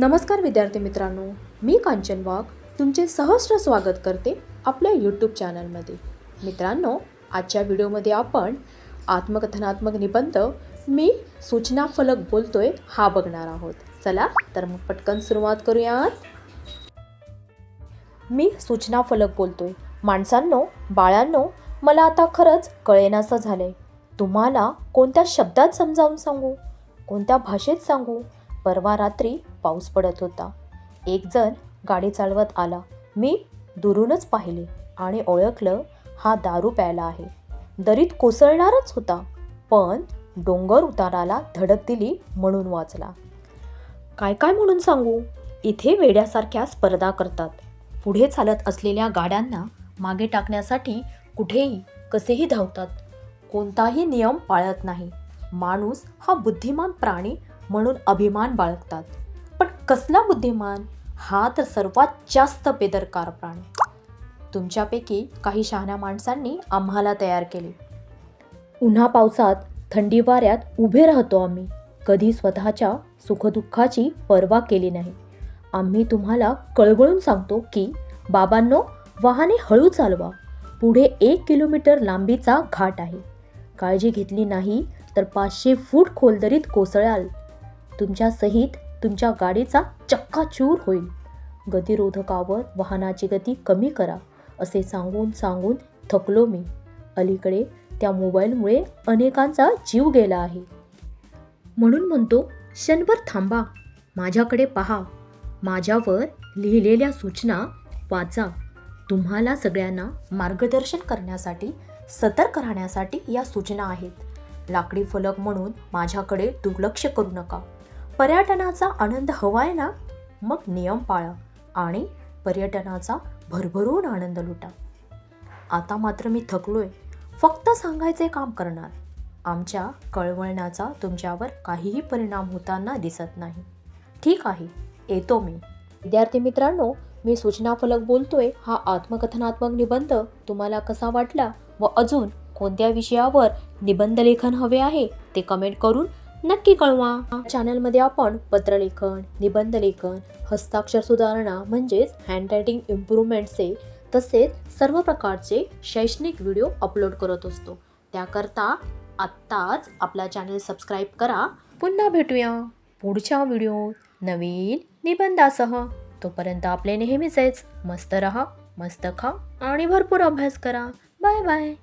नमस्कार विद्यार्थी मित्रांनो मी कांचन वाघ तुमचे सहस्र स्वागत करते आपल्या यूट्यूब चॅनलमध्ये मित्रांनो आजच्या व्हिडिओमध्ये आपण आत्मकथनात्मक निबंध मी सूचना फलक बोलतोय हा बघणार आहोत. चला तर मग पटकन सुरुवात करूयात. मी सूचना फलक बोलतोय. माणसांनो बाळांनो मला आता खरंच कळेनासं झालं आहे तुम्हाला कोणत्या शब्दात समजावून सांगू? कोणत्या भाषेत सांगू? परवा रात्री पाऊस पडत होता. एक जण गाडी चालवत आला. मी दुरूनच पाहिले आणि ओळखलं हा दारू प्यायला आहे. दरीत कोसळणारच होता पण डोंगर उताराला धडक दिली म्हणून वाचला. काय काय म्हणून सांगू? इथे वेड्यासारख्या स्पर्धा करतात. पुढे चालत असलेल्या गाड्यांना मागे टाकण्यासाठी कुठेही कसेही धावतात. कोणताही नियम पाळत नाही. माणूस हा बुद्धिमान प्राणी म्हणून अभिमान बाळगतात. कसला बुद्धिमान? हा तर सर्वात जास्त बेदरकार प्राणी. तुमच्यापैकी काही शहाण्या माणसांनी आम्हाला तयार केले. उन्हा पावसात थंडी वाऱ्यात उभे राहतो आम्ही. कधी स्वतःच्या सुखदुःखाची पर्वा केली नाही. आम्ही तुम्हाला कळवळून सांगतो की बाबांनो वाहने हळू चालवा. पुढे एक किलोमीटर लांबीचा घाट आहे. काळजी घेतली नाही तर पाचशे फूट खोलदरीत कोसळाल. तुमच्या सहित तुमच्या गाडीचा चक्काचूर होईल. गतिरोधकावर वाहनाची गती कमी करा असे सांगून सांगून थकलो मी. अलीकडे त्या मोबाईलमुळे अनेकांचा जीव गेला आहे. म्हणून म्हणतो क्षणभर थांबा माझ्याकडे पहा. माझ्यावर लिहिलेल्या सूचना वाचा. तुम्हाला सगळ्यांना मार्गदर्शन करण्यासाठी सतर्क राहण्यासाठी या सूचना आहेत. लाकडी फलक म्हणून माझ्याकडे दुर्लक्ष करू नका. पर्यटनाचा आनंद हवाय ना मग नियम पाळा आणि पर्यटनाचा भरभरून आनंद लुटा. आता मात्र मी थकलोय. फक्त सांगायचे काम करणार. आमच्या कळवळण्याचा तुमच्यावर काहीही परिणाम होताना दिसत नाही. ठीक आहे येतो मी. विद्यार्थी मित्रांनो मी सूचना फलक बोलतोय हा आत्मकथनात्मक निबंध तुम्हाला कसा वाटला व अजून कोणत्या विषयावर निबंध लेखन हवे आहे ते कमेंट करून नक्की कळवा. चॅनलमध्ये आपण पत्रलेखन निबंध लेखन हस्ताक्षर सुधारणा म्हणजेच हँडरायटिंग इम्प्रूव्हमेंटचे तसेच सर्व प्रकारचे शैक्षणिक व्हिडिओ अपलोड करत असतो. त्याकरता आत्ताच आपला चॅनल सबस्क्राईब करा. पुन्हा भेटूया पुढच्या व्हिडिओ नवीन निबंधासह. तोपर्यंत आपले नेहमीचेच मस्त रहा मस्त खा आणि भरपूर अभ्यास करा. Bye bye.